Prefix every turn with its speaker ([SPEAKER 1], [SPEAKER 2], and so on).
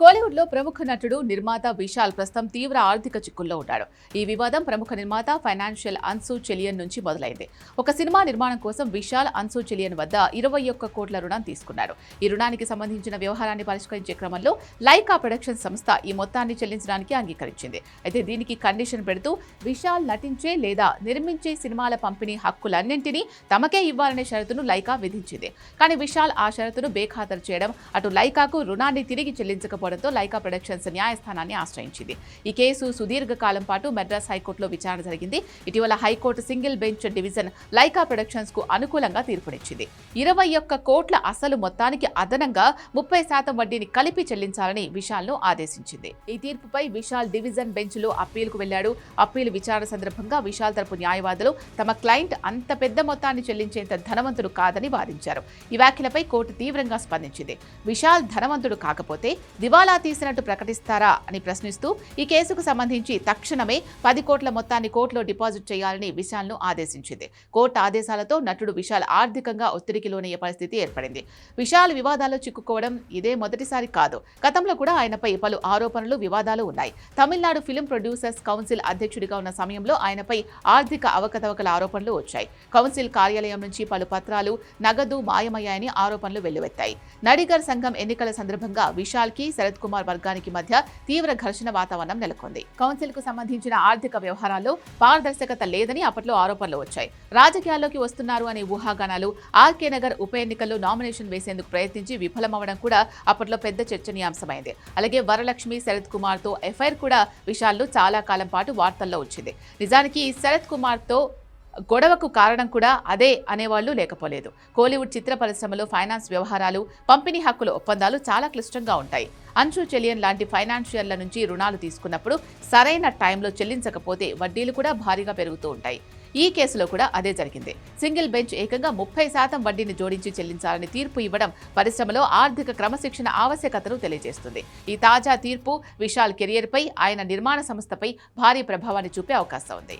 [SPEAKER 1] కోలీవుడ్లో ప్రముఖ నటుడు నిర్మాత విశాల్ ప్రస్తుతం తీవ్ర ఆర్థిక చిక్కుల్లో ఉన్నాడు. ఈ వివాదం ప్రముఖ నిర్మాత ఫైనాన్షియల్ అన్సు చెలియన్ నుంచి మొదలైంది. ఒక సినిమా నిర్మాణం కోసం విశాల్ అన్సు చెలియన్ వద్ద ఇరవై ఒక్క కోట్ల రుణం తీసుకున్నాడు ఈ రుణానికి సంబంధించిన వ్యవహారాన్ని పరిష్కరించే క్రమంలో లైకా ప్రొడక్షన్ సంస్థ ఈ మొత్తాన్ని చెల్లించడానికి అంగీకరించింది. అయితే దీనికి కండిషన్ పెడుతూ విశాల్ నటించే లేదా నిర్మించే సినిమాల పంపిణీ హక్కులన్నింటినీ తమకే ఇవ్వాలనే షరతును లైకా విధించింది. కానీ విశాల్ ఆ షరతును బేఖాతరు చేయడం అటు లైకాకు రుణాన్ని తిరిగి చెల్లించకపోవడంతో లైకా ప్రొడక్షన్స్ న్యాయస్థానాన్ని ఆశ్రయించింది. ఈ కేసు సుదీర్ఘ కాలం పాటు మెడ్రాస్ హైకోర్టులో విచారణ జరిగింది. ఇటీవల high court single bench division Lyca ప్రొడక్షన్స్కు అనుకూలంగా తీర్పునిచ్చింది. ఇరవై ఒక్క కోట్ల అసలు మొత్తానికి అదనంగా ముప్పై శాతం వడ్డీని కలిపి చెల్లించాలని విశాల్ను ఆదేశించింది. ఈ తీర్పుపై విశాల్ డివిజన్ బెంచ్లో అప్పీలుకు వెళ్ళాడు. అప్పీలు విచారణ సందర్భంగా విశాల్ తరపు న్యాయవాదులు తమ క్లయింట్ అంత పెద్ద మొత్తాన్ని చెల్లించేంత ధనవంతుడు కాదని వాదించారు. ఈ వ్యాఖ్యలపై కోర్టు తీవ్రంగా స్పందించింది. విశాల్ ధనవంతుడు కాకపోతే దివాలా తీసినట్టు ప్రకటిస్తారా అని ప్రశ్నిస్తూ ఈ కేసుకు సంబంధించి తక్షణమే పది కోట్ల మొత్తాన్ని కోర్టులో డిపాజిట్ చేయాలని విశాల్ను ఆదేశించింది. కోర్టు ఆదేశాలతో నటుడు విశాల్ ఆర్థికంగా ఒత్తిడికి లోనయ్యే పరిస్థితి ఏర్పడింది. విశాల్ వివాదాల్లో చిక్కుకోవడం ఇదే మొదటిసారి కాదు. గతంలో కూడా ఆయనపై పలు ఆరోపణలు వివాదాలు ఉన్నాయి. తమిళనాడు ఫిల్మ్ ప్రొడ్యూసర్స్ కౌన్సిల్ అధ్యక్షుడిగా ఉన్న సమయంలో ఆయనపై ఆర్థిక అవకతవకల ఆరోపణలు వచ్చాయి. కౌన్సిల్ కార్యాలయం నుంచి పలు పత్రాలు నగదు మాయమయ్యాయని ఆరోపణలు వెల్లువెత్తాయి. నడిగర్ సంఘం ఎన్నికల సందర్భంగా విశాల్కి శరత్ కుమార్ వర్గానికి మధ్య తీవ్ర ఘర్షణ వాతావరణం నెలకొంది. కౌన్సిల్కు సంబంధించిన ఆర్థిక వ్యవహారాల్లో పారదర్శకత లేదని అప్పట్లో ఆరోపణలు వచ్చాయి. రాజకీయాల్లోకి వస్తున్నారు అనే ఊహాగానాలు ఆర్కే నగర్ ఉప ఎన్నికల్లో నామినేషన్ వేసేందుకు ప్రయత్నించి విఫలమవడం కూడా అప్పట్లో పెద్ద చర్చనీయాంశమైంది. అలాగే వరలక్ష్మి శరత్ కుమార్తో ఎఫ్ఐఆర్ కూడా విషయాల్లో చాలా కాలం పాటు వార్తల్లో వచ్చింది. నిజానికి శరత్ కుమార్తో గొడవకు కారణం కూడా అదే అనేవాళ్ళు లేకపోలేదు. కోలీవుడ్ చిత్ర పరిశ్రమలో ఫైనాన్స్ వ్యవహారాలు పంపిణీ హక్కుల ఒప్పందాలు చాలా క్లిష్టంగా ఉంటాయి. అంచు చెలియన్ లాంటి ఫైనాన్షియర్ల నుంచి రుణాలు తీసుకున్నప్పుడు సరైన టైంలో చెల్లించకపోతే వడ్డీలు కూడా భారీగా పెరుగుతూ ఉంటాయి. ఈ కేసులో కూడా అదే జరిగింది. సింగిల్ బెంచ్ ఏకంగా ముప్పై శాతం వడ్డీని జోడించి చెల్లించాలని తీర్పు ఇవ్వడం పరిశ్రమలో ఆర్థిక క్రమశిక్షణ ఆవశ్యకతను తెలియజేస్తుంది. ఈ తాజా తీర్పు విశాల్ కెరియర్పై ఆయన నిర్మాణ సంస్థపై భారీ ప్రభావాన్ని చూపే అవకాశం ఉంది.